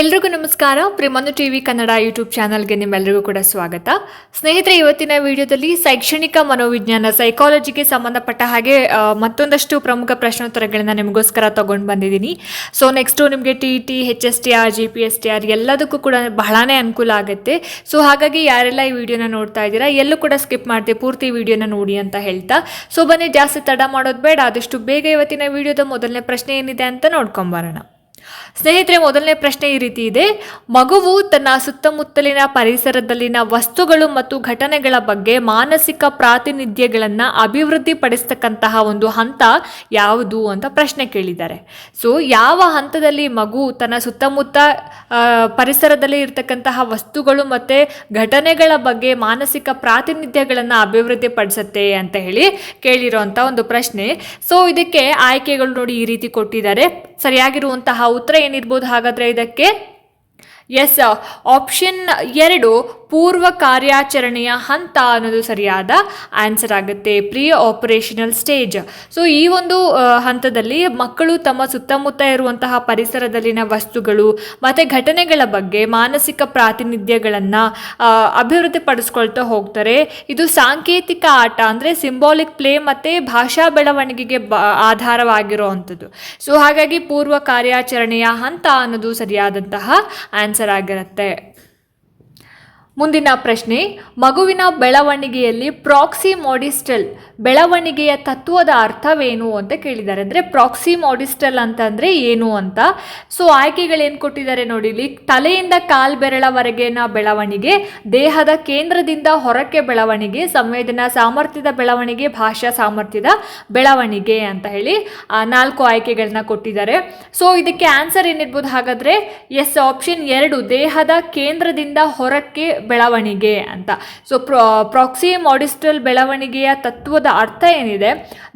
ಎಲ್ರಿಗೂ ನಮಸ್ಕಾರ. ಪ್ರಿಮನು TV Kannada YouTube ಚಾನಲ್ಗೆ ನಿಮ್ಮೆಲ್ಲರಿಗೂ ಕೂಡ ಸ್ವಾಗತ. ಸ್ನೇಹಿತರೆ, ಇವತ್ತಿನ ವಿಡಿಯೋದಲ್ಲಿ ಶೈಕ್ಷಣಿಕ ಮನೋವಿಜ್ಞಾನ ಸೈಕಾಲಜಿಗೆ ಸಂಬಂಧಪಟ್ಟ ಹಾಗೆ ಮತ್ತೊಂದಷ್ಟು ಪ್ರಮುಖ ಪ್ರಶ್ನೋತ್ತರಗಳನ್ನ ನಿಮಗೋಸ್ಕರ ತಗೊಂಡು ಬಂದಿದ್ದೀನಿ. ಸೊ ನೆಕ್ಸ್ಟು ನಿಮಗೆ T T H S T R G P S T R ಎಲ್ಲದಕ್ಕೂ ಕೂಡ ಬಹಳನೇ ಅನುಕೂಲ ಆಗುತ್ತೆ. ಸೊ ಹಾಗಾಗಿ ಯಾರೆಲ್ಲ ಈ ವಿಡಿಯೋನ ನೋಡ್ತಾ ಇದ್ದೀರಾ, ಎಲ್ಲೂ ಕೂಡ ಸ್ಕಿಪ್ ಮಾಡದೆ ಪೂರ್ತಿ ವಿಡಿಯೋನ ನೋಡಿ ಅಂತ ಹೇಳ್ತಾ. ಸೊ ಬನ್ನಿ, ಜಾಸ್ತಿ ತಡ ಮಾಡೋದು ಬೇಡ. ಆದಷ್ಟು ಬೇಗ ಇವತ್ತಿನ ವಿಡಿಯೋದ ಮೊದಲನೇ ಪ್ರಶ್ನೆ ಏನಿದೆ ಅಂತ ನೋಡ್ಕೊಂಬರೋಣ ಸ್ನೇಹಿತರೆ, ಮೊದಲನೇ ಪ್ರಶ್ನೆ ಈ ರೀತಿ ಇದೆ. ಮಗುವು ತನ್ನ ಸುತ್ತಮುತ್ತಲಿನ ಪರಿಸರದಲ್ಲಿನ ವಸ್ತುಗಳು ಮತ್ತು ಘಟನೆಗಳ ಬಗ್ಗೆ ಮಾನಸಿಕ ಪ್ರಾತಿನಿಧ್ಯಗಳನ್ನು ಅಭಿವೃದ್ಧಿಪಡಿಸ್ತಕ್ಕಂತಹ ಒಂದು ಹಂತ ಯಾವುದು ಅಂತ ಪ್ರಶ್ನೆ ಕೇಳಿದ್ದಾರೆ. ಸೊ, ಯಾವ ಹಂತದಲ್ಲಿ ಮಗು ತನ್ನ ಸುತ್ತಮುತ್ತ ಪರಿಸರದಲ್ಲಿ ಇರತಕ್ಕಂತಹ ವಸ್ತುಗಳು ಮತ್ತು ಘಟನೆಗಳ ಬಗ್ಗೆ ಮಾನಸಿಕ ಪ್ರಾತಿನಿಧ್ಯಗಳನ್ನು ಅಭಿವೃದ್ಧಿಪಡಿಸುತ್ತೆ ಅಂತ ಹೇಳಿ ಕೇಳಿರೋಂಥ ಒಂದು ಪ್ರಶ್ನೆ. ಸೊ, ಇದಕ್ಕೆ ಆಯ್ಕೆಗಳು ನೋಡಿ ಈ ರೀತಿ ಕೊಟ್ಟಿದ್ದಾರೆ. ಸರಿಯಾಗಿರುವಂತಹ ಉತ್ತರ ಏನಿರ್ಬೋದು ಹಾಗಾದರೆ ಇದಕ್ಕೆ? ಎಸ್ ಆಪ್ಷನ್ ಎರಡು ಪೂರ್ವ ಕಾರ್ಯಾಚರಣೆಯ ಹಂತ ಅನ್ನೋದು ಸರಿಯಾದ ಆನ್ಸರ್ ಆಗುತ್ತೆ ಪ್ರಿಯ ಆಪರೇಷನಲ್ ಸ್ಟೇಜ್. ಸೊ ಈ ಒಂದು ಹಂತದಲ್ಲಿ ಮಕ್ಕಳು ತಮ್ಮ ಸುತ್ತಮುತ್ತ ಇರುವಂತಹ ಪರಿಸರದಲ್ಲಿನ ವಸ್ತುಗಳು ಮತ್ತು ಘಟನೆಗಳ ಬಗ್ಗೆ ಮಾನಸಿಕ ಪ್ರಾತಿನಿಧ್ಯಗಳನ್ನು ಅಭಿವೃದ್ಧಿಪಡಿಸ್ಕೊಳ್ತಾ ಹೋಗ್ತಾರೆ. ಇದು ಸಾಂಕೇತಿಕ ಆಟ ಅಂದರೆ ಸಿಂಬಾಲಿಕ್ ಪ್ಲೇ ಮತ್ತು ಭಾಷಾ ಬೆಳವಣಿಗೆಗೆ ಬ, ಆಧಾರವಾಗಿರುವಂಥದ್ದು. ಸೊ ಹಾಗಾಗಿ ಪೂರ್ವ ಕಾರ್ಯಾಚರಣೆಯ ಹಂತ ಅನ್ನೋದು ಸರಿಯಾದಂತಹ ಆನ್ಸರ್ ಆಗಿರುತ್ತೆ. ಮುಂದಿನ ಪ್ರಶ್ನೆ, ಮಗುವಿನ ಬೆಳವಣಿಗೆಯಲ್ಲಿ ಪ್ರಾಕ್ಸಿ ಮೋಡಿಸ್ಟಲ್ ಬೆಳವಣಿಗೆಯ ತತ್ವದ ಅರ್ಥವೇನು ಅಂತ ಕೇಳಿದ್ದಾರೆ. ಅಂದರೆ ಪ್ರಾಕ್ಸಿ ಮಾಡಿಸ್ಟಲ್ ಅಂತಂದರೆ ಏನು ಅಂತ? ಸೊ ಆಯ್ಕೆಗಳೇನು ಕೊಟ್ಟಿದ್ದಾರೆ ನೋಡಿ, ಇಲ್ಲಿ ತಲೆಯಿಂದ ಕಾಲ್ ಬೆರಳವರೆಗಿನ ಬೆಳವಣಿಗೆ, ದೇಹದ ಕೇಂದ್ರದಿಂದ ಹೊರಕ್ಕೆ ಬೆಳವಣಿಗೆ, ಸಂವೇದನಾ ಸಾಮರ್ಥ್ಯದ ಬೆಳವಣಿಗೆ, ಭಾಷಾ ಸಾಮರ್ಥ್ಯದ ಬೆಳವಣಿಗೆ ಅಂತ ಹೇಳಿ ನಾಲ್ಕು ಆಯ್ಕೆಗಳನ್ನ ಕೊಟ್ಟಿದ್ದಾರೆ. ಸೊ ಇದಕ್ಕೆ ಆನ್ಸರ್ ಏನಿರ್ಬೋದು ಹಾಗಾದರೆ ಎಸ್ ಆಪ್ಷನ್ ಎರಡು, ದೇಹದ ಕೇಂದ್ರದಿಂದ ಹೊರಕ್ಕೆ ಬೆಳವಣಿಗೆ ಅಂತ. ಸೊ ಪ್ರಾಕ್ಸಿ ಮಾಡಿಸ್ಟಲ್ ಬೆಳವಣಿಗೆಯ ತತ್ವದ ಅರ್ಥ ಏನಿದೆ?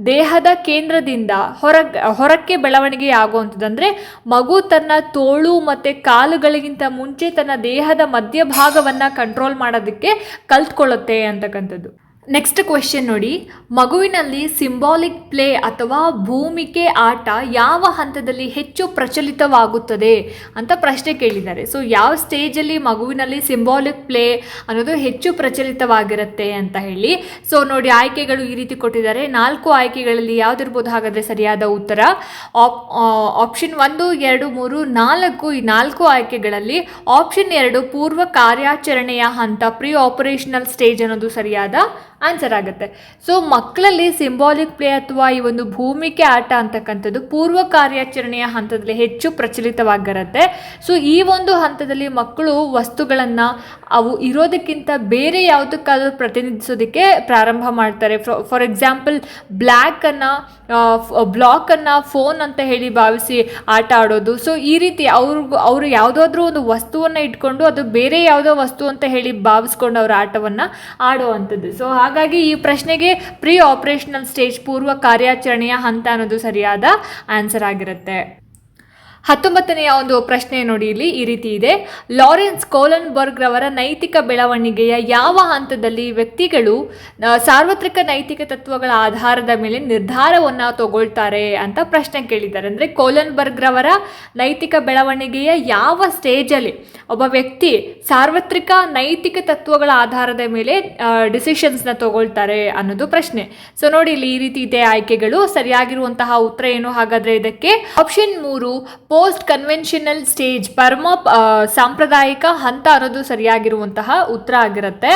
ದೇಹದ ಕೇಂದ್ರದಿಂದ ಹೊರ ಹೊರಕ್ಕೆ ಬೆಳವಣಿಗೆ ಆಗುವಂಥದ್ದು ಅಂದರೆ ಮಗು ತನ್ನ ತೋಳು ಮತ್ತು ಕಾಲುಗಳಿಗಿಂತ ಮುಂಚೆ ತನ್ನ ದೇಹದ ಮಧ್ಯಭಾಗವನ್ನು ಕಂಟ್ರೋಲ್ ಮಾಡೋದಕ್ಕೆ ಕಲ್ತ್ಕೊಳ್ಳುತ್ತೆ ಅಂತಕ್ಕಂಥದ್ದು. ನೆಕ್ಸ್ಟ್ ಕ್ವೆಶನ್ ನೋಡಿ. ಮಗುವಿನಲ್ಲಿ ಸಿಂಬಾಲಿಕ್ ಪ್ಲೇ ಅಥವಾ ಭೂಮಿಕೆ ಆಟ ಯಾವ ಹಂತದಲ್ಲಿ ಹೆಚ್ಚು ಪ್ರಚಲಿತವಾಗುತ್ತದೆ ಅಂತ ಪ್ರಶ್ನೆ ಕೇಳಿದ್ದಾರೆ. ಸೊ ಯಾವ ಸ್ಟೇಜಲ್ಲಿ ಮಗುವಿನಲ್ಲಿ ಸಿಂಬಾಲಿಕ್ ಪ್ಲೇ ಅನ್ನೋದು ಹೆಚ್ಚು ಪ್ರಚಲಿತವಾಗಿರುತ್ತೆ ಅಂತ ಹೇಳಿ. ಸೊ ನೋಡಿ ಆಯ್ಕೆಗಳು ಈ ರೀತಿ ಕೊಟ್ಟಿದ್ದಾರೆ. ನಾಲ್ಕು ಆಯ್ಕೆಗಳಲ್ಲಿ ಯಾವುದಿರ್ಬೋದು ಹಾಗಾದರೆ ಸರಿಯಾದ ಉತ್ತರ? ಆಪ್ ಆಪ್ಷನ್ ಒಂದು, ಎರಡು, ಮೂರು, ನಾಲ್ಕು. ಈ ನಾಲ್ಕು ಆಯ್ಕೆಗಳಲ್ಲಿ ಆಪ್ಷನ್ ಎರಡು ಪೂರ್ವ ಕಾರ್ಯಾಚರಣೆಯ ಹಂತ ಪ್ರೀ ಆಪರೇಷನಲ್ ಸ್ಟೇಜ್ ಅನ್ನೋದು ಸರಿಯಾದ ಆನ್ಸರ್ ಆಗುತ್ತೆ. ಸೊ ಮಕ್ಕಳಲ್ಲಿ ಸಿಂಬಾಲಿಕ್ ಪ್ಲೇ ಅಥವಾ ಈ ಒಂದು ಭೂಮಿಕೆ ಆಟ ಅಂತಕ್ಕಂಥದ್ದು ಪೂರ್ವ ಕಾರ್ಯಾಚರಣೆಯ ಹಂತದಲ್ಲಿ ಹೆಚ್ಚು ಪ್ರಚಲಿತವಾಗಿರುತ್ತೆ. ಸೊ ಈ ಒಂದು ಹಂತದಲ್ಲಿ ಮಕ್ಕಳು ವಸ್ತುಗಳನ್ನು ಅವು ಇರೋದಕ್ಕಿಂತ ಬೇರೆ ಯಾವುದಕ್ಕಾದರೂ ಪ್ರತಿನಿಧಿಸೋದಕ್ಕೆ ಪ್ರಾರಂಭ ಮಾಡ್ತಾರೆ. ಫಾರ್ ಎಕ್ಸಾಂಪಲ್ ಬ್ಲ್ಯಾಕನ್ನು ಬ್ಲಾಕನ್ನು ಫೋನ್ ಅಂತ ಹೇಳಿ ಭಾವಿಸಿ ಆಟ ಆಡೋದು. ಸೊ ಈ ರೀತಿ ಅವ್ರಿಗೂ ಅವರು ಯಾವುದಾದ್ರೂ ಒಂದು ವಸ್ತುವನ್ನು ಇಟ್ಕೊಂಡು ಅದು ಬೇರೆ ಯಾವುದೋ ವಸ್ತು ಅಂತ ಹೇಳಿ ಭಾವಿಸ್ಕೊಂಡು ಅವರ ಆಟವನ್ನು ಆಡುವಂಥದ್ದು ಸೊ ಹಾಗಾಗಿ ಈ ಪ್ರಶ್ನೆಗೆ ಪ್ರೀ ಆಪರೇಷನಲ್ ಸ್ಟೇಜ್ ಪೂರ್ವ ಕಾರ್ಯಾಚರಣೆಯ ಹಂತ ಅನ್ನೋದು ಸರಿಯಾದ ಆನ್ಸರ್ ಆಗಿರುತ್ತೆ. ಹತ್ತೊಂಬತ್ತನೆಯ ಒಂದು ಪ್ರಶ್ನೆ ನೋಡಿ ಇಲ್ಲಿ ಈ ರೀತಿ ಇದೆ. ಲಾರೆನ್ಸ್ ಕೋಲನ್ಬರ್ಗ್ ರವರ ನೈತಿಕ ಬೆಳವಣಿಗೆಯ ಯಾವ ಹಂತದಲ್ಲಿ ವ್ಯಕ್ತಿಗಳು ಸಾರ್ವತ್ರಿಕ ನೈತಿಕ ತತ್ವಗಳ ಆಧಾರದ ಮೇಲೆ ನಿರ್ಧಾರವನ್ನು ತಗೊಳ್ತಾರೆ ಅಂತ ಪ್ರಶ್ನೆ ಕೇಳಿದ್ದಾರೆ. ಅಂದರೆ ಕೋಲನ್ಬರ್ಗ್ ರವರ ನೈತಿಕ ಬೆಳವಣಿಗೆಯ ಯಾವ ಸ್ಟೇಜಲ್ಲಿ ಒಬ್ಬ ವ್ಯಕ್ತಿ ಸಾರ್ವತ್ರಿಕ ನೈತಿಕ ತತ್ವಗಳ ಆಧಾರದ ಮೇಲೆ ಡಿಸಿಷನ್ಸ್ನ ತಗೊಳ್ತಾರೆ ಅನ್ನೋದು ಪ್ರಶ್ನೆ. ಸೊ ನೋಡಿ ಇಲ್ಲಿ ಈ ರೀತಿ ಇದೆ ಆಯ್ಕೆಗಳು. ಸರಿಯಾಗಿರುವಂತಹ ಉತ್ತರ ಏನು? ಹಾಗಾದ್ರೆ ಇದಕ್ಕೆ ಆಪ್ಷನ್ ಮೂರು ಪೋಸ್ಟ್ ಕನ್ವೆನ್ಷನಲ್ ಸ್ಟೇಜ್ ಪರಮ ಸಾಂಪ್ರದಾಯಿಕ ಹಂತ ಅನ್ನೋದು ಸರಿಯಾಗಿರುವಂತಹ ಉತ್ತರ ಆಗಿರುತ್ತೆ.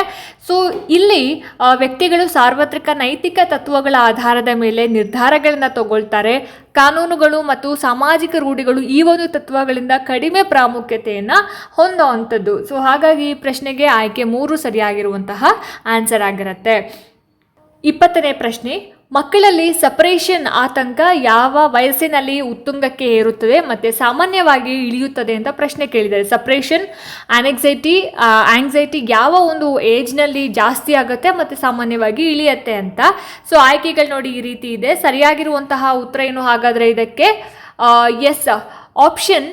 ಸೊ ಇಲ್ಲಿ ವ್ಯಕ್ತಿಗಳು ಸಾರ್ವತ್ರಿಕ ನೈತಿಕ ತತ್ವಗಳ ಆಧಾರದ ಮೇಲೆ ನಿರ್ಧಾರಗಳನ್ನ ತಗೊಳ್ತಾರೆ. ಕಾನೂನುಗಳು ಮತ್ತು ಸಾಮಾಜಿಕ ರೂಢಿಗಳು ಈ ಒಂದು ತತ್ವಗಳಿಂದ ಕಡಿಮೆ ಪ್ರಾಮುಖ್ಯತೆಯನ್ನು ಹೊಂದುವಂಥದ್ದು. ಸೊ ಹಾಗಾಗಿ ಈ ಪ್ರಶ್ನೆಗೆ ಆಯ್ಕೆ ಮೂರು ಸರಿಯಾಗಿರುವಂತಹ ಆನ್ಸರ್ ಆಗಿರುತ್ತೆ. ಇಪ್ಪತ್ತನೇ ಪ್ರಶ್ನೆ, ಮಕ್ಕಳಲ್ಲಿ ಸಪರೇಷನ್ ಆತಂಕ ಯಾವ ವಯಸ್ಸಿನಲ್ಲಿ ಉತ್ತುಂಗಕ್ಕೆ ಏರುತ್ತದೆ ಮತ್ತು ಸಾಮಾನ್ಯವಾಗಿ ಇಳಿಯುತ್ತದೆ ಅಂತ ಪ್ರಶ್ನೆ ಕೇಳಿದ್ದಾರೆ. ಸಪ್ರೇಷನ್ ಆನೆಕ್ಸೈಟಿ ಆಂಗ್ಸೈಟಿ ಯಾವ ಒಂದು ಏಜ್ನಲ್ಲಿ ಜಾಸ್ತಿ ಆಗುತ್ತೆ ಮತ್ತು ಸಾಮಾನ್ಯವಾಗಿ ಇಳಿಯುತ್ತೆ ಅಂತ. ಸೊ, ಆಯ್ಕೆಗಳು ನೋಡಿ ಈ ರೀತಿ ಇದೆ. ಸರಿಯಾಗಿರುವಂತಹ ಉತ್ತರ ಏನು ಹಾಗಾದರೆ ಇದಕ್ಕೆ? ಎಸ್ ಆಪ್ಷನ್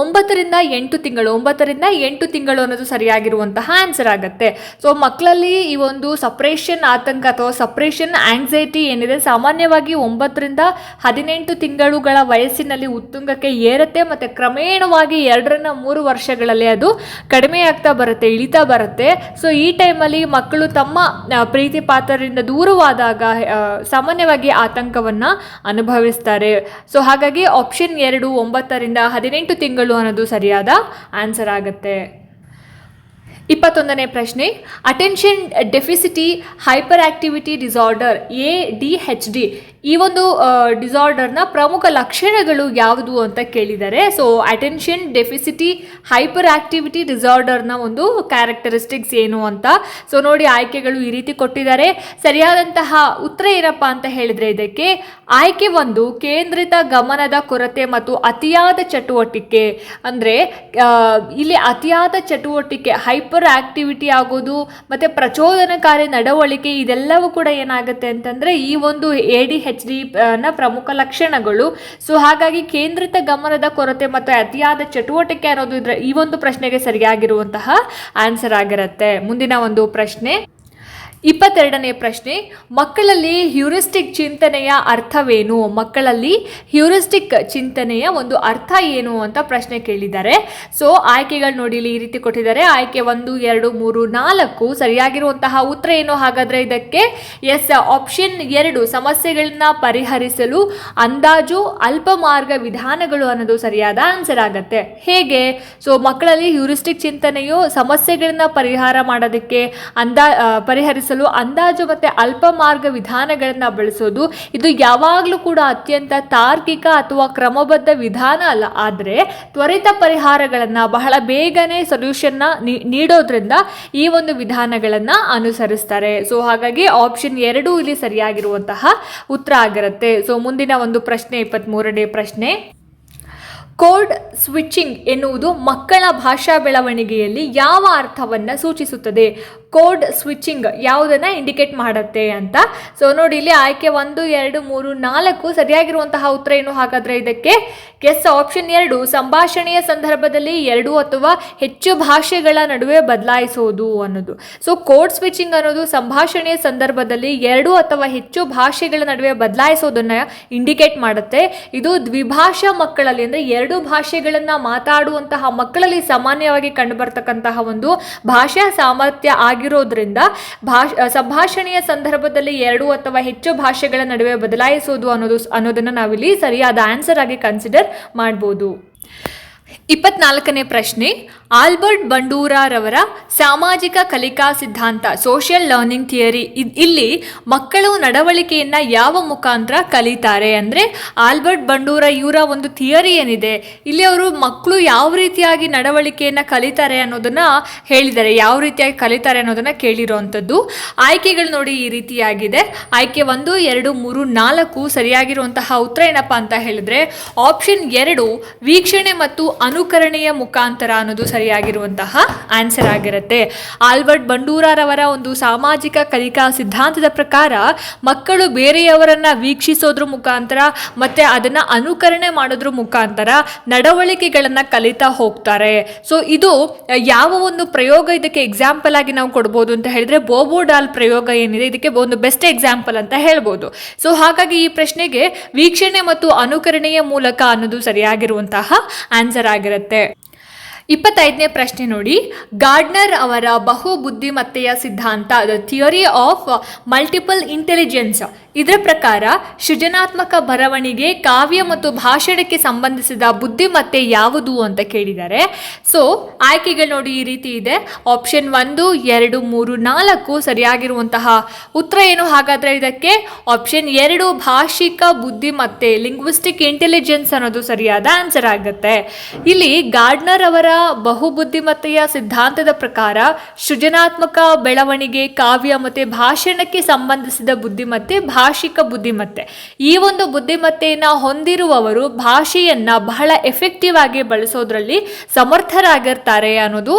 ಒಂಬತ್ತರಿಂದ ಎಂಟು ತಿಂಗಳು, ಒಂಬತ್ತರಿಂದ ಎಂಟು ತಿಂಗಳು ಅನ್ನೋದು ಸರಿಯಾಗಿರುವಂತಹ ಆನ್ಸರ್ ಆಗುತ್ತೆ. ಸೊ ಮಕ್ಕಳಲ್ಲಿ ಈ ಒಂದು ಸಪ್ರೇಷನ್ ಆತಂಕ ಅಥವಾ ಸಪ್ರೇಷನ್ ಆಂಗ್ಸೈಟಿ ಏನಿದೆ, ಸಾಮಾನ್ಯವಾಗಿ ಒಂಬತ್ತರಿಂದ ಹದಿನೆಂಟು ತಿಂಗಳುಗಳ ವಯಸ್ಸಿನಲ್ಲಿ ಉತ್ತುಂಗಕ್ಕೆ ಏರುತ್ತೆ ಮತ್ತು ಕ್ರಮೇಣವಾಗಿ ಎರಡರಿಂದ ಮೂರು ವರ್ಷಗಳಲ್ಲಿ ಅದು ಕಡಿಮೆ ಆಗ್ತಾ ಬರುತ್ತೆ, ಇಳಿತಾ ಬರುತ್ತೆ. ಸೊ ಈ ಟೈಮಲ್ಲಿ ಮಕ್ಕಳು ತಮ್ಮ ಪ್ರೀತಿ ಪಾತ್ರರಿಂದ ದೂರವಾದಾಗ ಸಾಮಾನ್ಯವಾಗಿ ಆತಂಕವನ್ನು ಅನುಭವಿಸ್ತಾರೆ. ಸೊ ಹಾಗಾಗಿ ಆಪ್ಷನ್ ಎರಡು ಒಂಬತ್ತರಿಂದ ಹದಿನೆಂಟು ತಿಂಗಳು ಅನ್ನೋದು ಸರಿಯಾದ ಆನ್ಸರ್ ಆಗುತ್ತೆ. ಇಪ್ಪತ್ತೊಂದನೇ ಪ್ರಶ್ನೆ attention deficit hyper activity disorder A D H D ಈ ಒಂದು ಡಿಸಾರ್ಡರ್ನ ಪ್ರಮುಖ ಲಕ್ಷಣಗಳು ಯಾವುದು ಅಂತ ಕೇಳಿದ್ದಾರೆ so attention deficit hyper activity ಡಿಸಾರ್ಡರ್ನ ಒಂದು ಕ್ಯಾರೆಕ್ಟರಿಸ್ಟಿಕ್ಸ್ ಏನು ಅಂತ ಸೊ ನೋಡಿ ಆಯ್ಕೆಗಳು ಈ ರೀತಿ ಕೊಟ್ಟಿದ್ದಾರೆ. ಸರಿಯಾದಂತಹ ಉತ್ತರ ಏನಪ್ಪ ಅಂತ ಹೇಳಿದ್ರೆ ಇದಕ್ಕೆ, ಆಯ್ಕೆ ಒಂದು ಕೇಂದ್ರಿತ ಗಮನದ ಕೊರತೆ ಮತ್ತು ಅತಿಯಾದ ಚಟುವಟಿಕೆ, ಅಂದರೆ ಇಲ್ಲಿ ಅತಿಯಾದ ಚಟುವಟಿಕೆ ಹೈಪರ್ ಆಕ್ಟಿವಿಟಿ ಆಗೋದು, ಮತ್ತು ಪ್ರಚೋದನಕಾರಿ ನಡವಳಿಕೆ, ಇದೆಲ್ಲವೂ ಕೂಡ ಏನಾಗುತ್ತೆ ಅಂತಂದರೆ ಈ ಒಂದು ಎ ಡಿ ಹೆಚ್ ಡಿ ನ ಪ್ರಮುಖ ಲಕ್ಷಣಗಳು. ಸೊ ಹಾಗಾಗಿ ಕೇಂದ್ರಿತ ಗಮನದ ಕೊರತೆ ಮತ್ತು ಅತಿಯಾದ ಚಟುವಟಿಕೆ ಅನ್ನೋದು ಇದ್ರೆ ಈ ಒಂದು ಪ್ರಶ್ನೆಗೆ ಸರಿಯಾಗಿರುವಂತಹ ಆನ್ಸರ್ ಆಗಿರುತ್ತೆ. ಮುಂದಿನ ಒಂದು ಪ್ರಶ್ನೆ ಇಪ್ಪತ್ತೆರಡನೇ ಪ್ರಶ್ನೆ ಮಕ್ಕಳಲ್ಲಿ ಹ್ಯೂರಿಸ್ಟಿಕ್ ಚಿಂತನೆಯ ಅರ್ಥವೇನು? ಮಕ್ಕಳಲ್ಲಿ ಹ್ಯೂರಿಸ್ಟಿಕ್ ಚಿಂತನೆಯ ಒಂದು ಅರ್ಥ ಏನು ಅಂತ ಪ್ರಶ್ನೆ ಕೇಳಿದ್ದಾರೆ. ಸೊ ಆಯ್ಕೆಗಳು ನೋಡಿ ಇಲ್ಲಿ ಈ ರೀತಿ ಕೊಟ್ಟಿದ್ದಾರೆ. ಆಯ್ಕೆ ಒಂದು ಎರಡು ಮೂರು ನಾಲ್ಕು ಸರಿಯಾಗಿರುವಂತಹ ಉತ್ತರ ಏನು? ಹಾಗಾದ್ರೆ ಇದಕ್ಕೆ ಎಸ್ ಆಪ್ಷನ್ ಎರಡು ಸಮಸ್ಯೆಗಳನ್ನ ಪರಿಹರಿಸಲು ಅಂದಾಜು ಅಲ್ಪ ಮಾರ್ಗ ವಿಧಾನಗಳು ಅನ್ನೋದು ಸರಿಯಾದ ಆನ್ಸರ್ ಆಗುತ್ತೆ. ಹೇಗೆ? ಸೊ ಮಕ್ಕಳಲ್ಲಿ ಹ್ಯೂರಿಸ್ಟಿಕ್ ಚಿಂತನೆಯು ಸಮಸ್ಯೆಗಳನ್ನ ಪರಿಹಾರ ಮಾಡೋದಕ್ಕೆ ಅಂದಾ ಆ, ಪರಿಹರಿಸಲು ಅಂದಾಜು ಮತ್ತು ಅಲ್ಪ ಮಾರ್ಗ ವಿಧಾನಗಳನ್ನ ಬಳಸೋದು ಇದು ಯಾವಾಗಲೂ ಕೂಡ ಅತ್ಯಂತ ತಾರ್ಕಿಕ ಅಥವಾ ಕ್ರಮಬದ್ಧ ವಿಧಾನ ಅಲ್ಲ. ಆದರೆ ತ್ವರಿತ ಪರಿಹಾರಗಳನ್ನು ಬಹಳ ಬೇಗನೆ ಸೊಲ್ಯೂಷನ್ನ ನೀಡೋದ್ರಿಂದ ಈ ಒಂದು ವಿಧಾನಗಳನ್ನು ಅನುಸರಿಸ್ತಾರೆ. ಸೊ ಹಾಗಾಗಿ ಆಪ್ಷನ್ ಎರಡು ಇಲ್ಲಿ ಸರಿಯಾಗಿರುವಂತಹ ಉತ್ತರ ಆಗಿರುತ್ತೆ. ಸೊ ಮುಂದಿನ ಒಂದು ಪ್ರಶ್ನೆ ಇಪ್ಪತ್ತ್ಮೂರನೇ ಪ್ರಶ್ನೆ. ಕೋಡ್ ಸ್ವಿಚಿಂಗ್ ಎನ್ನುವುದು ಮಕ್ಕಳ ಭಾಷಾ ಬೆಳವಣಿಗೆಯಲ್ಲಿ ಯಾವ ಅರ್ಥವನ್ನು ಸೂಚಿಸುತ್ತದೆ? ಕೋಡ್ ಸ್ವಿಚಿಂಗ್ ಯಾವುದನ್ನು ಇಂಡಿಕೇಟ್ ಮಾಡುತ್ತೆ ಅಂತ. ಸೊ ನೋಡಿ, ಇಲ್ಲಿ ಆಯ್ಕೆ ಒಂದು, ಎರಡು, ಮೂರು, ನಾಲ್ಕು ಸರಿಯಾಗಿರುವಂತಹ ಉತ್ತರ ಏನು? ಹಾಗಾದರೆ ಇದಕ್ಕೆ ಎಸ್ ಆಪ್ಷನ್ ಎರಡು, ಸಂಭಾಷಣೆಯ ಸಂದರ್ಭದಲ್ಲಿ ಎರಡು ಅಥವಾ ಹೆಚ್ಚು ಭಾಷೆಗಳ ನಡುವೆ ಬದಲಾಯಿಸೋದು ಅನ್ನೋದು. ಸೊ ಕೋಡ್ ಸ್ವಿಚಿಂಗ್ ಅನ್ನೋದು ಸಂಭಾಷಣೆಯ ಸಂದರ್ಭದಲ್ಲಿ ಎರಡು ಅಥವಾ ಹೆಚ್ಚು ಭಾಷೆಗಳ ನಡುವೆ ಬದಲಾಯಿಸೋದನ್ನು ಇಂಡಿಕೇಟ್ ಮಾಡುತ್ತೆ. ಇದು ದ್ವಿಭಾಷಾ ಮಕ್ಕಳಲ್ಲಿ, ಅಂದರೆ ಎರಡು ಭಾಷೆಗಳನ್ನು ಮಾತಾಡುವಂತಹ ಮಕ್ಕಳಲ್ಲಿ ಸಾಮಾನ್ಯವಾಗಿ ಕಂಡುಬರ್ತಕ್ಕಂತಹ ಒಂದು ಭಾಷಾ ಸಾಮರ್ಥ್ಯ ಆಗಿರೋದ್ರಿಂದ ಭಾಷ ಸಂಭಾಷಣೆಯ ಸಂದರ್ಭದಲ್ಲಿ ಎರಡು ಅಥವಾ ಹೆಚ್ಚು ಭಾಷೆಗಳ ನಡುವೆ ಬದಲಾಯಿಸೋದು ಅನ್ನೋದು ಅನ್ನೋದನ್ನು ನಾವಿಲ್ಲಿ ಸರಿಯಾದ ಆನ್ಸರ್ ಆಗಿ ಕನ್ಸಿಡರ್ ಮಾಡ್ಬೋದು. ಇಪ್ಪತ್ನಾಲ್ಕನೇ ಪ್ರಶ್ನೆ, ಆಲ್ಬರ್ಟ್ ಬಂಡೂರಾರವರ ಸಾಮಾಜಿಕ ಕಲಿಕಾ ಸಿದ್ಧಾಂತ, ಸೋಷಿಯಲ್ ಲರ್ನಿಂಗ್ ಥಿಯರಿ ಇಲ್ಲಿ ಮಕ್ಕಳು ನಡವಳಿಕೆಯನ್ನು ಯಾವ ಮುಖಾಂತರ ಕಲಿತಾರೆ ಅಂದರೆ ಆಲ್ಬರ್ಟ್ ಬಂಡೂರ ಇವರ ಒಂದು ಥಿಯರಿ ಏನಿದೆ, ಇಲ್ಲಿ ಅವರು ಮಕ್ಕಳು ಯಾವ ರೀತಿಯಾಗಿ ನಡವಳಿಕೆಯನ್ನು ಕಲಿತಾರೆ ಅನ್ನೋದನ್ನು ಹೇಳಿದ್ದಾರೆ, ಯಾವ ರೀತಿಯಾಗಿ ಕಲಿತಾರೆ ಅನ್ನೋದನ್ನು ಕೇಳಿರೋವಂಥದ್ದು ಆಯ್ಕೆಗಳು ನೋಡಿ ಈ ರೀತಿಯಾಗಿದೆ. ಆಯ್ಕೆ ಒಂದು, ಎರಡು, ಮೂರು, ನಾಲ್ಕು ಸರಿಯಾಗಿರುವಂತಹ ಉತ್ತರ ಏನಪ್ಪ ಅಂತ ಹೇಳಿದ್ರೆ, ಆಪ್ಷನ್ ಎರಡು, ವೀಕ್ಷಣೆ ಮತ್ತು ಅನುಕರಣೆಯ ಮುಖಾಂತರ ಅನ್ನೋದು ಸರಿಯಾಗಿರುವಂತಹ ಆನ್ಸರ್ ಆಗಿರುತ್ತೆ. ಆಲ್ಬರ್ಟ್ ಬಂಡೂರಾರವರ ಒಂದು ಸಾಮಾಜಿಕ ಕಲಿಕಾ ಸಿದ್ಧಾಂತದ ಪ್ರಕಾರ ಮಕ್ಕಳು ಬೇರೆಯವರನ್ನ ವೀಕ್ಷಿಸೋದ್ರ ಮುಖಾಂತರ ಮತ್ತೆ ಅದನ್ನ ಅನುಕರಣೆ ಮಾಡೋದ್ರ ಮುಖಾಂತರ ನಡವಳಿಕೆಗಳನ್ನ ಕಲಿತಾ ಹೋಗ್ತಾರೆ. ಸೊ ಇದು ಯಾವ ಒಂದು ಪ್ರಯೋಗ ಇದಕ್ಕೆ ಎಕ್ಸಾಂಪಲ್ ಆಗಿ ನಾವು ಕೊಡ್ಬೋದು ಅಂತ ಹೇಳಿದ್ರೆ ಬೋಬೋ ಡಾಲ್ ಪ್ರಯೋಗ ಏನಿದೆ ಇದಕ್ಕೆ ಒಂದು ಬೆಸ್ಟ್ ಎಕ್ಸಾಂಪಲ್ ಅಂತ ಹೇಳ್ಬೋದು. ಸೊ ಹಾಗಾಗಿ ಈ ಪ್ರಶ್ನೆಗೆ ವೀಕ್ಷಣೆ ಮತ್ತು ಅನುಕರಣೆಯ ಮೂಲಕ ಅನ್ನೋದು ಸರಿಯಾಗಿರುವಂತಹ ಆನ್ಸರ್ ಆಗಿರುತ್ತೆ. ಇಪ್ಪತ್ತೈದನೇ ಪ್ರಶ್ನೆ ನೋಡಿ. ಗಾರ್ಡ್ನರ್ ಅವರ ಬಹು ಬುದ್ಧಿಮತ್ತೆಯ ಸಿದ್ಧಾಂತ the theory of multiple intelligence ಇದರ ಪ್ರಕಾರ, ಸೃಜನಾತ್ಮಕ ಬರವಣಿಗೆ, ಕಾವ್ಯ ಮತ್ತು ಭಾಷಣಕ್ಕೆ ಸಂಬಂಧಿಸಿದ ಬುದ್ಧಿಮತ್ತೆ ಯಾವುದು ಅಂತ ಕೇಳಿದ್ದಾರೆ. ಸೊ ಆಯ್ಕೆಗಳು ನೋಡಿ ಈ ರೀತಿ ಇದೆ. ಆಪ್ಷನ್ ಒಂದು, ಎರಡು, ಮೂರು, ನಾಲ್ಕು ಸರಿಯಾಗಿರುವಂತಹ ಉತ್ತರ ಏನು? ಹಾಗಾದರೆ ಇದಕ್ಕೆ ಆಪ್ಷನ್ ಎರಡು, ಭಾಷಿಕ ಬುದ್ಧಿಮತ್ತೆ ಲಿಂಗ್ವಿಸ್ಟಿಕ್ ಇಂಟೆಲಿಜೆನ್ಸ್ ಅನ್ನೋದು ಸರಿಯಾದ ಆನ್ಸರ್ ಆಗುತ್ತೆ. ಇಲ್ಲಿ ಗಾರ್ಡ್ನರ್ ಅವರ ಬಹುಬುದ್ಧಿಮತ್ತೆಯ ಸಿದ್ಧಾಂತದ ಪ್ರಕಾರ ಸೃಜನಾತ್ಮಕ ಬೆಳವಣಿಗೆ, ಕಾವ್ಯ ಮತ್ತು ಭಾಷಣಕ್ಕೆ ಸಂಬಂಧಿಸಿದ ಬುದ್ಧಿಮತ್ತೆ, ಭಾಷಿಕ ಬುದ್ಧಿಮತ್ತೆ. ಈ ಒಂದು ಬುದ್ಧಿಮತ್ತೆಯನ್ನು ಹೊಂದಿರುವವರು ಭಾಷೆಯನ್ನು ಬಹಳ ಎಫೆಕ್ಟಿವ್ ಆಗಿ ಬಳಸೋದ್ರಲ್ಲಿ ಸಮರ್ಥರಾಗಿರ್ತಾರೆ ಅನ್ನೋದು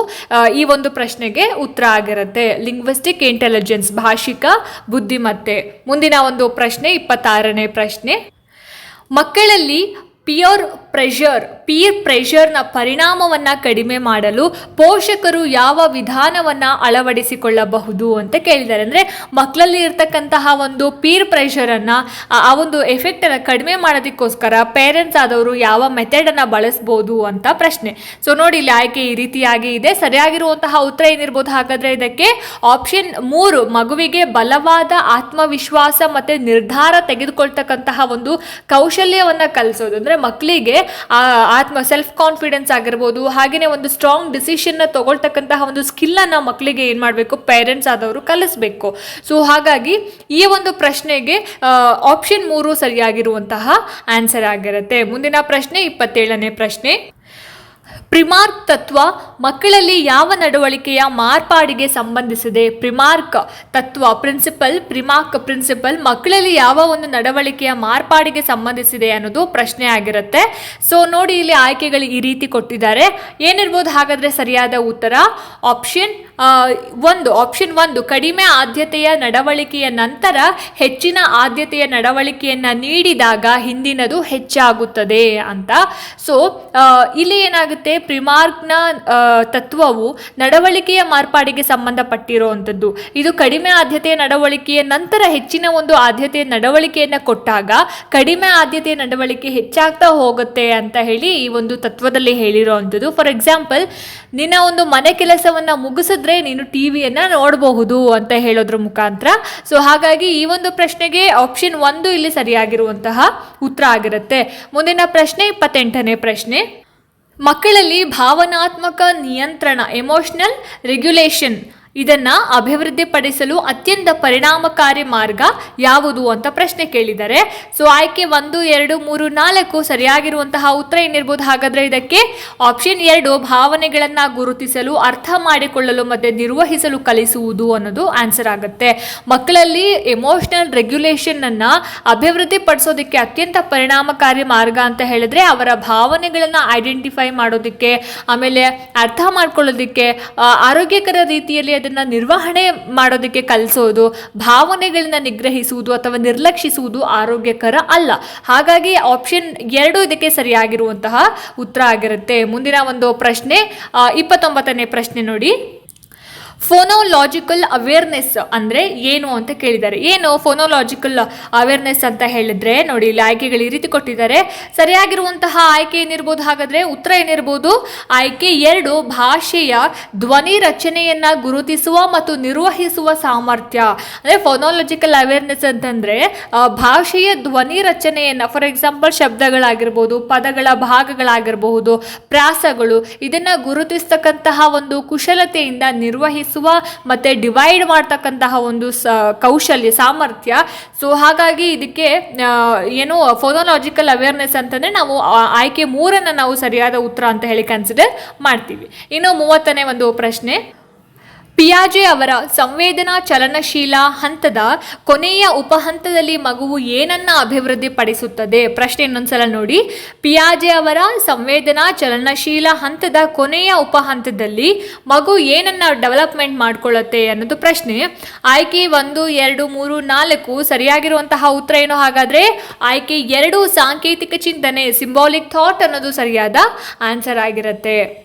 ಈ ಒಂದು ಪ್ರಶ್ನೆಗೆ ಉತ್ತರ ಆಗಿರುತ್ತೆ. ಲಿಂಗ್ವಿಸ್ಟಿಕ್ ಇಂಟೆಲಿಜೆನ್ಸ್ ಭಾಷಿಕ ಬುದ್ಧಿಮತ್ತೆ. ಮುಂದಿನ ಒಂದು ಪ್ರಶ್ನೆ, ಇಪ್ಪತ್ತಾರನೇ ಪ್ರಶ್ನೆ. ಮಕ್ಕಳಲ್ಲಿ ಪಿಯರ್ ಪ್ರೆಷರ್ ಪಿಯರ್ ಪ್ರೆಷರ್ನ ಪರಿಣಾಮವನ್ನು ಕಡಿಮೆ ಮಾಡಲು ಪೋಷಕರು ಯಾವ ವಿಧಾನವನ್ನು ಅಳವಡಿಸಿಕೊಳ್ಳಬಹುದು ಅಂತ ಕೇಳಿದ್ದಾರೆ. ಅಂದರೆ ಮಕ್ಕಳಲ್ಲಿ ಇರ್ತಕ್ಕಂತಹ ಒಂದು ಪೀರ್ ಪ್ರೆಷರನ್ನು ಆ ಒಂದು ಎಫೆಕ್ಟನ್ನು ಕಡಿಮೆ ಮಾಡೋದಕ್ಕೋಸ್ಕರ ಪೇರೆಂಟ್ಸ್ ಆದವರು ಯಾವ ಮೆಥಡನ್ನು ಬಳಸ್ಬೋದು ಅಂತ ಪ್ರಶ್ನೆ. ಸೊ ನೋಡಿ ಇಲ್ಲಿ ಆಯ್ಕೆ ಈ ರೀತಿಯಾಗಿ ಇದೆ. ಸರಿಯಾಗಿರುವಂತಹ ಉತ್ತರ ಏನಿರ್ಬೋದು ಹಾಗಾದರೆ ಇದಕ್ಕೆ? ಆಪ್ಷನ್ ಮೂರು, ಮಗುವಿಗೆ ಬಲವಾದ ಆತ್ಮವಿಶ್ವಾಸ ಮತ್ತು ನಿರ್ಧಾರ ತೆಗೆದುಕೊಳ್ತಕ್ಕಂತಹ ಒಂದು ಕೌಶಲ್ಯವನ್ನು ಕಲಿಸೋದು. ಅಂದರೆ ಮಕ್ಕಳಿಗೆ ಆ ಆತ್ಮ ಸೆಲ್ಫ್ ಕಾನ್ಫಿಡೆನ್ಸ್ ಆಗಿರ್ಬೋದು ಹಾಗೆಯೇ ಒಂದು ಸ್ಟ್ರಾಂಗ್ ಡಿಸಿಷನ್ನ ತೊಗೊಳ್ತಕ್ಕಂತಹ ಒಂದು ಸ್ಕಿಲ್ಲನ್ನು ಮಕ್ಕಳಿಗೆ ಏನು ಮಾಡಬೇಕು? ಪೇರೆಂಟ್ಸ್ ಆದವರು ಕಲಿಸ್ಬೇಕು. ಸೊ ಹಾಗಾಗಿ ಈ ಒಂದು ಪ್ರಶ್ನೆಗೆ ಆಪ್ಷನ್ ಮೂರು ಸರಿಯಾಗಿರುವಂತಹ ಆನ್ಸರ್ ಆಗಿರುತ್ತೆ. ಮುಂದಿನ ಪ್ರಶ್ನೆ ಇಪ್ಪತ್ತೇಳನೇ ಪ್ರಶ್ನೆ. ಪ್ರಿಮಾರ್ಕ್ ತತ್ವ ಮಕ್ಕಳಲ್ಲಿ ಯಾವ ನಡವಳಿಕೆಯ ಮಾರ್ಪಾಡಿಗೆ ಸಂಬಂಧಿಸಿದೆ? ಪ್ರಿಮಾರ್ಕ್ ತತ್ವ ಪ್ರಿನ್ಸಿಪಲ್, ಪ್ರಿಮಾರ್ಕ್ ಪ್ರಿನ್ಸಿಪಲ್ ಮಕ್ಕಳಲ್ಲಿ ಯಾವ ಒಂದು ನಡವಳಿಕೆಯ ಮಾರ್ಪಾಡಿಗೆ ಸಂಬಂಧಿಸಿದೆ ಅನ್ನೋದು ಪ್ರಶ್ನೆ ಆಗಿರುತ್ತೆ. ಸೊ ನೋಡಿ ಇಲ್ಲಿ ಆಯ್ಕೆಗಳು ಈ ರೀತಿ ಕೊಟ್ಟಿದ್ದಾರೆ. ಏನಿರ್ಬೋದು ಹಾಗಾದರೆ ಸರಿಯಾದ ಉತ್ತರ? ಆಪ್ಷನ್ ಒಂದು ಆಪ್ಷನ್ ಒಂದು, ಕಡಿಮೆ ಆದ್ಯತೆಯ ನಡವಳಿಕೆಯ ನಂತರ ಹೆಚ್ಚಿನ ಆದ್ಯತೆಯ ನಡವಳಿಕೆಯನ್ನು ನೀಡಿದಾಗ ಹಿಂದಿನದು ಹೆಚ್ಚಾಗುತ್ತದೆ ಅಂತ. ಸೊ ಇಲ್ಲಿ ಏನಾಗುತ್ತೆ? ಪ್ರಿಮಾರ್ಕ್ನ ತತ್ವವು ನಡವಳಿಕೆಯ ಮಾರ್ಪಾಡಿಗೆ ಸಂಬಂಧಪಟ್ಟಿರುವಂಥದ್ದು. ಇದು ಕಡಿಮೆ ಆದ್ಯತೆಯ ನಡವಳಿಕೆಯ ನಂತರ ಹೆಚ್ಚಿನ ಒಂದು ಆದ್ಯತೆಯ ನಡವಳಿಕೆಯನ್ನು ಕೊಟ್ಟಾಗ ಕಡಿಮೆ ಆದ್ಯತೆಯ ನಡವಳಿಕೆ ಹೆಚ್ಚಾಗ್ತಾ ಹೋಗುತ್ತೆ ಅಂತ ಹೇಳಿ ಈ ಒಂದು ತತ್ವದಲ್ಲಿ ಹೇಳಿರುವಂಥದ್ದು. ಫಾರ್ ಎಕ್ಸಾಂಪಲ್ ನಿನ್ನ ಒಂದು ಮನೆ ಕೆಲಸವನ್ನ ಮುಗಿಸಿದ್ರೆ ನೀನು ಟಿವಿಯನ್ನ ನೋಡಬಹುದು ಅಂತ ಹೇಳೋದ್ರ ಮುಖಾಂತರ. ಸೊ ಹಾಗಾಗಿ ಈ ಒಂದು ಪ್ರಶ್ನೆಗೆ ಆಪ್ಷನ್ ಒಂದು ಇಲ್ಲಿ ಸರಿಯಾಗಿರುವಂತಹ ಉತ್ತರ ಆಗಿರುತ್ತೆ. ಮುಂದಿನ ಪ್ರಶ್ನೆ ಇಪ್ಪತ್ತೆಂಟನೇ ಪ್ರಶ್ನೆ. ಮಕ್ಕಳಲ್ಲಿ ಭಾವನಾತ್ಮಕ ನಿಯಂತ್ರಣ ಎಮೋಷನಲ್ ರೆಗ್ಯುಲೇಷನ್ ಇದನ್ನ ಅಭಿವೃದ್ಧಿಪಡಿಸಲು ಅತ್ಯಂತ ಪರಿಣಾಮಕಾರಿ ಮಾರ್ಗ ಯಾವುದು ಅಂತ ಪ್ರಶ್ನೆ ಕೇಳಿದ್ದಾರೆ ಸೊ ಆಯ್ಕೆ ಒಂದು, ಎರಡು, ಮೂರು, ನಾಲ್ಕು ಸರಿಯಾಗಿರುವಂತಹ ಉತ್ತರ ಏನಿರ್ಬೋದು? ಹಾಗಾದ್ರೆ ಇದಕ್ಕೆ ಆಪ್ಷನ್ ಎರಡು, ಭಾವನೆಗಳನ್ನ ಗುರುತಿಸಲು, ಅರ್ಥ ಮಾಡಿಕೊಳ್ಳಲು ಮತ್ತೆ ನಿರ್ವಹಿಸಲು ಕಲಿಸುವುದು ಅನ್ನೋದು ಆನ್ಸರ್ ಆಗುತ್ತೆ. ಮಕ್ಕಳಲ್ಲಿ ಎಮೋಷನಲ್ ರೆಗ್ಯುಲೇಷನ್ ಅನ್ನ ಅಭಿವೃದ್ಧಿ ಪಡಿಸೋದಕ್ಕೆ ಅತ್ಯಂತ ಪರಿಣಾಮಕಾರಿ ಮಾರ್ಗ ಅಂತ ಹೇಳಿದ್ರೆ ಅವರ ಭಾವನೆಗಳನ್ನ ಐಡೆಂಟಿಫೈ ಮಾಡೋದಕ್ಕೆ, ಆಮೇಲೆ ಅರ್ಥ ಮಾಡ್ಕೊಳ್ಳೋದಕ್ಕೆ ಆರೋಗ್ಯಕರ ರೀತಿಯಲ್ಲಿ ಅದನ್ನ ನಿರ್ವಹಣೆ ಮಾಡೋದಕ್ಕೆ ಕಲಿಸೋದು ಭಾವನೆಗಳನ್ನ ನಿಗ್ರಹಿಸುವುದು ಅಥವಾ ನಿರ್ಲಕ್ಷಿಸುವುದು ಆರೋಗ್ಯಕರ ಅಲ್ಲ. ಹಾಗಾಗಿ ಆಪ್ಷನ್ ಎರಡು ಇದಕ್ಕೆ ಸರಿಯಾಗಿರುವಂತಹ ಉತ್ತರ ಆಗಿರುತ್ತೆ. ಮುಂದಿನ ಒಂದು ಪ್ರಶ್ನೆ ಇಪ್ಪತ್ತೊಂಬತ್ತನೇ ಪ್ರಶ್ನೆ ನೋಡಿ. ಫೋನೋಲಾಜಿಕಲ್ ಅವೇರ್ನೆಸ್ ಅಂದರೆ ಏನು ಅಂತ ಕೇಳಿದ್ದಾರೆ. ಏನು ಫೋನೋಲಾಜಿಕಲ್ ಅವೇರ್ನೆಸ್ ಅಂತ ಹೇಳಿದ್ರೆ ನೋಡಿ, ಇಲ್ಲಿ ಆಯ್ಕೆಗಳು ಈ ರೀತಿ ಕೊಟ್ಟಿದ್ದಾರೆ. ಸರಿಯಾಗಿರುವಂತಹ ಆಯ್ಕೆ ಏನಿರ್ಬೋದು? ಹಾಗಾದರೆ ಉತ್ತರ ಏನಿರ್ಬೋದು? ಆಯ್ಕೆ ಎರಡು, ಭಾಷೆಯ ಧ್ವನಿ ರಚನೆಯನ್ನು ಗುರುತಿಸುವ ಮತ್ತು ನಿರ್ವಹಿಸುವ ಸಾಮರ್ಥ್ಯ. ಅಂದರೆ ಫೋನೋಲಾಜಿಕಲ್ ಅವೇರ್ನೆಸ್ ಅಂತಂದರೆ ಭಾಷೆಯ ಧ್ವನಿ ರಚನೆಯನ್ನು ಫಾರ್ ಎಕ್ಸಾಂಪಲ್ ಶಬ್ದಗಳಾಗಿರ್ಬೋದು, ಪದಗಳ ಭಾಗಗಳಾಗಿರಬಹುದು, ಪ್ರಾಸಗಳು, ಇದನ್ನು ಗುರುತಿಸ್ತಕ್ಕಂತಹ ಒಂದು ಕುಶಲತೆಯಿಂದ ನಿರ್ವಹಿಸುವ ಮತ್ತೆ ಡಿವೈಡ್ ಮಾಡ್ತಕ್ಕಂತಹ ಒಂದು ಸ, ಕೌಶಲ್ಯ, ಸಾಮರ್ಥ್ಯ. ಸೊ ಹಾಗಾಗಿ ಇದಕ್ಕೆ ಏನು ಫೋನೋಲಾಜಿಕಲ್ ಅವೇರ್ನೆಸ್ ಅಂತಂದ್ರೆ ನಾವು ಆಯ್ಕೆ ಮೂರನ್ನ ನಾವು ಸರಿಯಾದ ಉತ್ತರ ಅಂತ ಹೇಳಿ ಕನ್ಸಿಡರ್ ಮಾಡ್ತೀವಿ. ಇನ್ನು ಮೂವತ್ತನೇ ಒಂದು ಪ್ರಶ್ನೆ. ಪಿಯಾಜೆ ಅವರ ಸಂವೇದನಾ ಚಲನಶೀಲ ಹಂತದ ಕೊನೆಯ ಉಪಹಂತದಲ್ಲಿ ಮಗುವು ಏನನ್ನ ಅಭಿವೃದ್ಧಿಪಡಿಸುತ್ತದೆ? ಪ್ರಶ್ನೆ ಇನ್ನೊಂದ್ಸಲ ನೋಡಿ. ಪಿಯಾಜೆ ಅವರ ಸಂವೇದನಾ ಚಲನಶೀಲ ಹಂತದ ಕೊನೆಯ ಉಪಹಂತದಲ್ಲಿ ಮಗು ಏನನ್ನ ಡೆವಲಪ್ಮೆಂಟ್ ಮಾಡ್ಕೊಳ್ಳುತ್ತೆ ಅನ್ನೋದು ಪ್ರಶ್ನೆ. ಆಯ್ಕೆ ಒಂದು, ಎರಡು, ಮೂರು, ನಾಲ್ಕು ಸರಿಯಾಗಿರುವಂತಹ ಉತ್ತರ ಏನು? ಹಾಗಾದ್ರೆ ಆಯ್ಕೆ ಎರಡು ಸಾಂಕೇತಿಕ ಚಿಂತನೆ ಸಿಂಬಾಲಿಕ್ ಥಾಟ್ ಅನ್ನೋದು ಸರಿಯಾದ ಆನ್ಸರ್ ಆಗಿರುತ್ತೆ.